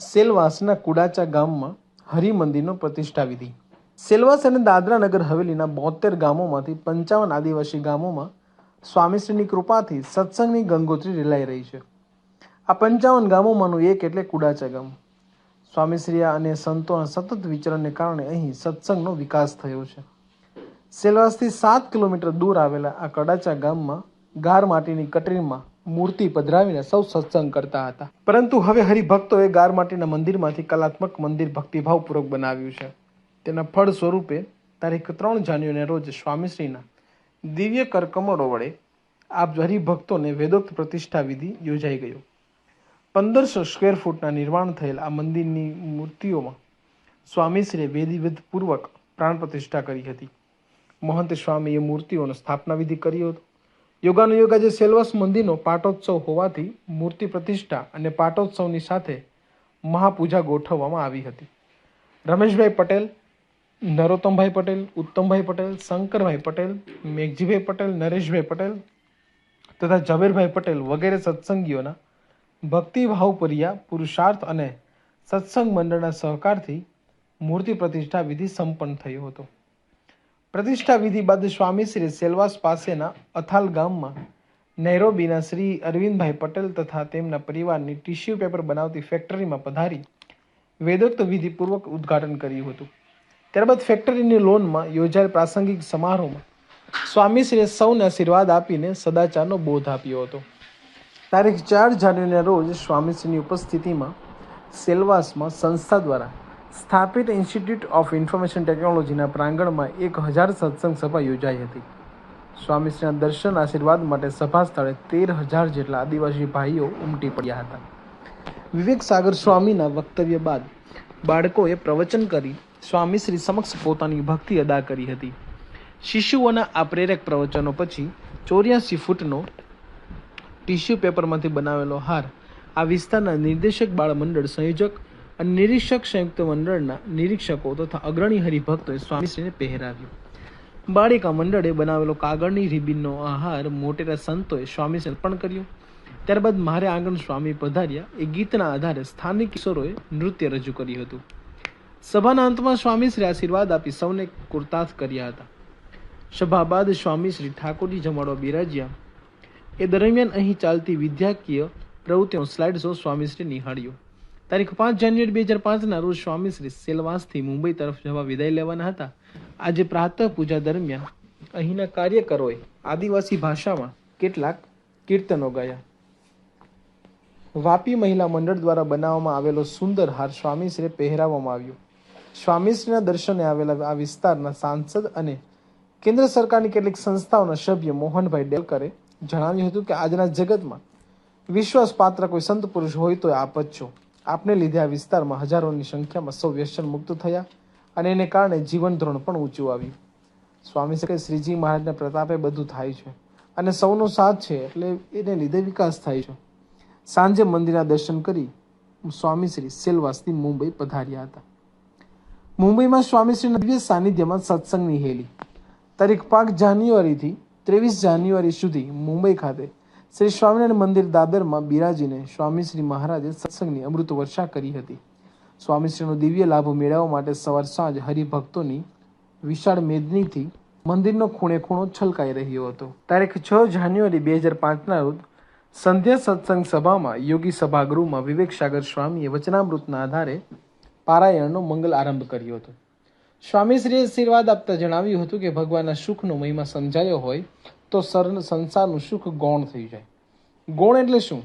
સેલવાસના કુડાચા ગામમાં હરિમંદિરનો પ્રતિષ્ઠા વિધિ. સેલવાસ અને દાદરા નગર હવેલીના બોતેર ગામોમાંથી પંચાવન આદિવાસી ગામોમાં સ્વામીશ્રીની કૃપાથી સત્સંગની ગંગોત્રી રેલાઈ રહી છે. આ પંચાવન ગામોમાંનું એક એટલે કુડાચા ગામ. સ્વામીશ્રી અને સંતોના સતત વિચરણને કારણે અહીં સત્સંગનો વિકાસ થયો છે. સેલવાસથી સાત કિલોમીટર દૂર આવેલા આ કડાચા ગામમાં ગાર માટીની કટરીમાં મૂર્તિ પધરાવીને સૌ સત્સંગ કરતા હતા. પરંતુ હવે હરિભક્તોએ ગાર માટીના મંદિરમાંથી કલાત્મક મંદિર ભક્તિભાવપૂર્વક બનાવ્યું છે. તેના ફળ સ્વરૂપે તારીખ ત્રણ જાન્યુઆરીના રોજ સ્વામીશ્રીના દિવ્ય કરકમળો વડે આપ હરિભક્તોને વેદોક્ત પ્રતિષ્ઠા વિધિ યોજાઈ ગયો. પંદરસો સ્ક્વેર ફૂટના નિર્માણ થયેલ આ મંદિરની મૂર્તિઓમાં સ્વામીશ્રીએ વિધિવિધ પૂર્વક પ્રાણ પ્રતિષ્ઠા કરી હતી. મહંત સ્વામીએ મૂર્તિઓનો સ્થાપના વિધિ કર્યો હતો. યોગાનુયોગ આજે સેલવાસ મંદિરનો પાટોત્સવ હોવાથી મૂર્તિ પ્રતિષ્ઠા અને પાટોત્સવની સાથે મહાપૂજા ગોઠવવામાં આવી હતી. રમેશભાઈ પટેલ, નરોત્તમભાઈ પટેલ, ઉત્તમભાઈ પટેલ, શંકરભાઈ પટેલ, મેઘજીભાઈ પટેલ, નરેશભાઈ પટેલ તથા ઝવેરભાઈ પટેલ વગેરે સત્સંગીઓના ભક્તિભાવપર્યા પુરુષાર્થ અને સત્સંગ મંડળના સહકારથી મૂર્તિ પ્રતિષ્ઠા વિધિ સંપન્ન થયો હતો. પ્રતિષ્ઠા વિધિ બાદ સ્વામીશ્રી સેલવાસ પાસેના અથાલ ગામમાં નૈરોબીના શ્રી અરવિંદભાઈ પટેલ તથા તેમના પરિવારની ટિશ્યુ પેપર બનાવતી ફેક્ટરીમાં પધારી વેદોક્ત વિધિપૂર્વક ઉદ્ઘાટન કર્યું હતું. ત્યારબાદ ફેક્ટરીની લોનમાં યોજાયેલ પ્રાસંગિક સમારોહમાં સ્વામીશ્રીએ સૌને આશીર્વાદ આપીને સદાચારનો બોધ આપ્યો હતો. તારીખ ચાર જાન્યુઆરીના રોજ સ્વામીશ્રીની ઉપસ્થિતિમાં સેલવાસમાં સંસ્થા દ્વારા સ્થાપિત ઇન્સ્ટિટ્યૂટ ઓફ ઇન્ફોર્મેશન ટેકનોલોજીના પ્રાંગણમાં એક હજાર સત્સંગ સભા યોજાઈ હતી. સ્વામીશ્રીના દર્શન આશીર્વાદ માટે સભા સ્થળે તેર હજાર જેટલા આદિવાસી ભાઈઓ ઉમટી પડ્યા હતા. વિવેક સાગર સ્વામીના વક્તવ્ય બાદ બાળકોએ પ્રવચન કરી સ્વામીશ્રી સમક્ષ પોતાની ભક્તિ અદા કરી હતી. શિશુઓના આ પ્રેરક પ્રવચનો પછી ચોર્યાસી ફૂટનો ટિશ્યુ પેપરમાંથી બનાવેલો હાર આ વિસ્તારના નિર્દેશક બાળ મંડળ સંયોજક અને નિરીક્ષક સંયુક્ત મંડળના નિરીક્ષકો તથા અગ્રણી હરિભક્તોએ સ્વામીશ્રીને પહેરાવ્યું. બાળિકા મંડળે બનાવેલો કાગળની રિબિનનો આહાર મોટેરા સંતોએ સ્વામીશ્રી અર્પણ કર્યો. ત્યારબાદ મારે આંગણ સ્વામી પધાર્યા. એ ગીતના આધારે સ્થાનિક કિશોરોએ નૃત્ય રજૂ કર્યું હતું. સભાના અંતમાં સ્વામીશ્રી આશીર્વાદ આપી સૌને કુર્તાથ કર્યા હતા. સભા બાદ સ્વામીશ્રી ઠાકોરજી જમાડવા બિરાજ્યા. એ દરમિયાન અહીં ચાલતી વિદ્યાકીય પ્રવૃત્તિનો સ્લાઇડ શો સ્વામીશ્રી નિહાળ્યો. તારીખ પાંચ જાન્યુઆરી બે હજાર પાંચના રોજ સ્વામીશ્રી સેલવાસથી મુંબઈ તરફ જવા વિદાય લેવાના હતા. આજે પ્રાતઃ પૂજા દરમિયાન અહીંના કાર્યકરોએ આદિવાસી ભાષામાં કેટલાક કીર્તનો ગાયા. વાપી મહિલા મંડળ દ્વારા બનાવવામાં આવેલો સુંદર હાર સ્વામીશ્રીએ પહેરાવવામાં આવ્યો. સ્વામીશ્રીના દર્શને આવેલા આ વિસ્તારના સાંસદ અને કેન્દ્ર સરકારની કેટલીક સંસ્થાઓના સભ્ય મોહનભાઈ ડેલકરે જણાવ્યું હતું કે આજના જગતમાં વિશ્વાસપાત્ર કોઈ સંત પુરુષ હોય તો આપ જ છો. આપને લીધે આ વિસ્તારમાં હજારોની સંખ્યામાં સૌ વ્યસન મુક્ત થયા અને એને કારણે જીવન ધોરણ પણ ઊંચું આવ્યું. સ્વામી શકે શ્રીજી મહારાજના પ્રતાપે બધું થાય છે અને સૌનો સાથ છે એટલે એને લીધે વિકાસ થાય છે. સાંજે મંદિરના દર્શન કરી સ્વામીશ્રી સેલવાસથી મુંબઈ પધાર્યા હતા. મુંબઈમાં સ્વામીશ્રીના દિવ્ય સાનિધ્યમાં સત્સંગની હેલી. તારીખ પાંચ જાન્યુઆરીથી ત્રેવીસ જાન્યુઆરી સુધી મુંબઈ ખાતે શ્રી સ્વામિનારાયણ મંદિર દાદરમાં બિરાજીને સ્વામીશ્રી મહારાજે સત્સંગની અમૃત વર્ષા કરી હતી. સ્વામીશ્રીનો દિવ્ય લાભ મેળવવા માટે સવાર સાંજ હરિભક્તોની વિશાળ મેદનીથી મંદિરનો ખૂણે ખૂણો છલકાઈ રહ્યો હતો. તારીખ છ જાન્યુઆરી બે હજાર પાંચના રોજ સંધ્યા સત્સંગ સભામાં યોગી સભાગૃહમાં વિવેક સાગર સ્વામીએ વચનામૃતના આધારે પારાયણનો મંગલ આરંભ કર્યો હતો. સ્વામીશ્રીએ આશીર્વાદ આપતા જણાવ્યું હતું કે ભગવાનના સુખનો મહિમા સમજાયો હોય તો સર સંસારનું સુખ ગૌણ થઈ જાય. ગૌણ એટલે શું?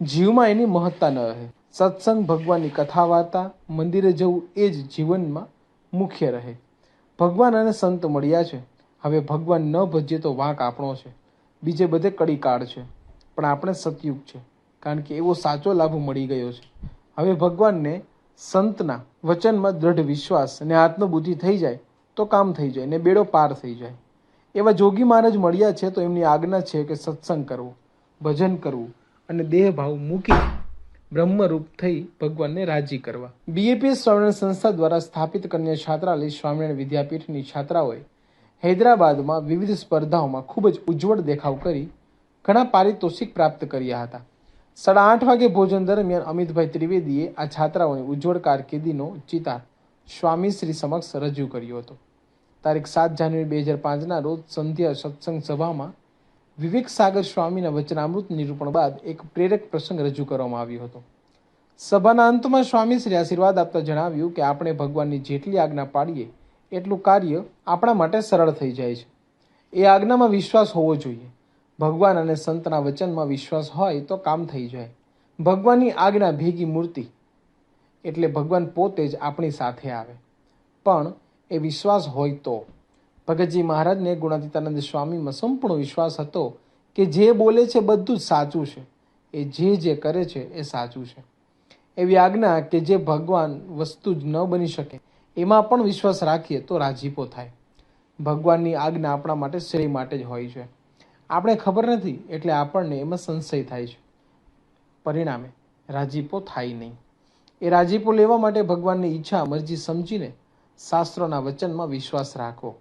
જીવમાં એની મહત્તા ન રહે. સત્સંગ ભગવાનની કથા વાર્તા મંદિરે જવું એ જ જીવનમાં મુખ્ય રહે. ભગવાન અને સંત મળ્યા છે. હવે ભગવાન ન ભજીએ તો વાંક આપણો છે. બીજે બધે કડીકાળ છે. પણ આપણે સતયુગ છે. કારણ કે એવો સાચો લાભ મળી ગયો છે. હવે ભગવાનને સંતના વચનમાં દ્રઢ વિશ્વાસ અને આત્મબુદ્ધિ થઈ જાય તો કામ થઈ જાય ને બેડો પાર થઈ જાય. એવા જોગી મહારાજ મળ્યા છે તો એમની આજ્ઞા છે કે સત્સંગ કરવો, ભજન કરવું અને દેહભાવ મૂકી બ્રહ્મરૂપ થઈ ભગવાનને રાજી કરવા. બીએપીએસ સ્વામિનારાયણ સંસ્થા દ્વારા સ્થાપિત કન્યા છાત્રાલય સ્વામિનારાયણ વિદ્યાપીઠની છાત્રાઓએ હૈદરાબાદમાં વિવિધ સ્પર્ધાઓમાં ખૂબ જ ઉજ્જવળ દેખાવ કરી ઘણા પારિતોષિક પ્રાપ્ત કર્યા હતા. સાડા આઠ વાગે ભોજન દરમિયાન અમિતભાઈ ત્રિવેદીએ આ છાત્રાઓની ઉજ્જવળ કારકિર્દીનો ચિતાર સ્વામી શ્રી સમક્ષ રજૂ કર્યો હતો. તારીખ સાત જાન્યુઆરી બે હજાર પાંચના રોજ સંધ્યા સત્સંગ સભામાં વિવેક સાગર સ્વામીના વચનામૃત નિરૂપણ બાદ એક પ્રેરક પ્રસંગ રજૂ કરવામાં આવ્યો હતો. સભાના અંતમાં સ્વામી શ્રી આશીર્વાદ આપતા જણાવ્યું કે આપણે ભગવાનની જેટલી આજ્ઞા પાડીએ, એટલું કાર્ય આપણા માટે સરળ થઈ જાય છે. એ આજ્ઞામાં વિશ્વાસ હોવો જોઈએ. ભગવાન અને સંતના વચનમાં વિશ્વાસ હોય તો કામ થઈ જાય. ભગવાનની આજ્ઞા ભેગી મૂર્તિ એટલે ભગવાન પોતે જ આપણી સાથે આવે. પણ એ વિશ્વાસ હોય તો. ભગતજી મહારાજને ગુણાતીતાનંદ સ્વામીમાં સંપૂર્ણ વિશ્વાસ હતો કે જે બોલે છે બધું જ સાચું છે. એ જે જે કરે છે એ સાચું છે. એવી આજ્ઞા કે જે ભગવાન વસ્તુ જ ન બની શકે, એમાં પણ વિશ્વાસ રાખીએ તો રાજીપો થાય. ભગવાનની આજ્ઞા આપણા માટે શ્રેય માટે જ હોય છે. આપણે ખબર નથી એટલે આપણને એમાં સંશય થાય છે. પરિણામે રાજીપો થાય નહીં. એ રાજીપો લેવા માટે ભગવાનની ઈચ્છા, મરજી સમજીને શાસ્ત્રોના વચનમાં વિશ્વાસ રાખવો